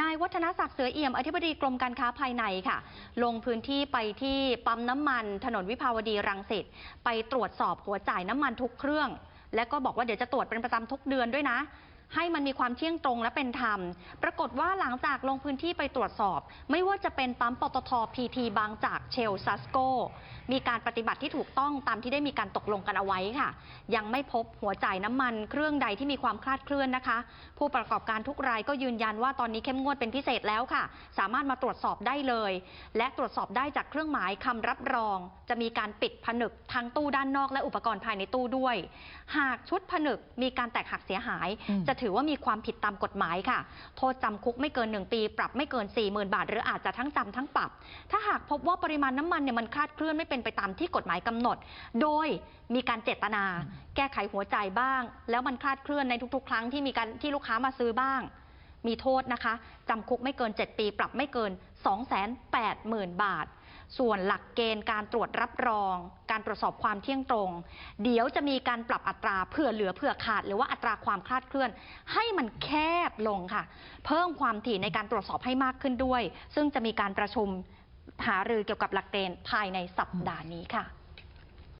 นายวัฒนศักดิ์เสือเอี่ยมอธิบดีกรมการค้าภายในค่ะ ลงพื้นที่ไปที่ปั๊มน้ำมัน ถนนวิภาวดีรังสิตไปตรวจสอบหัวจ่ายน้ำมันทุกเครื่อง และก็บอกว่าเดี๋ยวจะตรวจเป็นประจำทุกเดือนด้วยนะ ให้มันมีความเที่ยงตรงและเป็นธรรม ปรากฏว่าหลังจากลงพื้นที่ไปตรวจสอบ ไม่ว่าจะเป็นปั๊มปตทพีทีบางจากเชลซัสโก มีการปฏิบัติที่ถูกต้องตามที่ได้มีการตกลงกันเอาไว้ค่ะ ยังไม่พบหัวจ่ายน้ำมันเครื่องใดที่มีความคลาดเคลื่อนนะคะ ผู้ประกอบการทุกรายก็ยืนยันว่าตอนนี้เข้มงวดเป็นพิเศษแล้วค่ะ สามารถมาตรวจสอบได้เลย และตรวจสอบได้จากเครื่องหมายคำรับรอง จะมีการปิดผนึกทั้งตู้ด้านนอกและอุปกรณ์ภายในตู้ด้วย หากชุดผนึกมีการแตกหักเสียหายจะถือว่ามีความผิดตามกฎหมายค่ะ โทษจำคุกไม่เกิน 1 ปี ปรับไม่เกิน 40,000 บาท หรืออาจจะทั้งจำทั้งปรับ ถ้าหากพบว่าปริมาณน้ำมันเนี่ยมันคลาดเคลื่อนไม่เป็นไปตามที่กฎหมายกำหนด โดยมีการเจตนา แก้ไขหัวใจบ้าง แล้วมันคลาดเคลื่อนในทุก ๆ ครั้งที่มีการที่ลูกค้ามาซื้อบ้าง มีโทษนะคะจำคุกไม่เกิน 7 ปี ปรับไม่เกิน 280,000 บาท ส่วนหลักเกณฑ์การตรวจรับรอง การตรวจสอบความเที่ยงตรง เดี๋ยวจะมีการปรับอัตราเผื่อเหลือเผื่อขาด หรือว่าอัตราความคลาดเคลื่อน ให้มันแคบลงค่ะ เพิ่มความถี่ในการตรวจสอบให้มากขึ้นด้วย ซึ่งจะมีการประชุมหารือเกี่ยวกับหลักเกณฑ์ภายในสัปดาห์นี้ค่ะ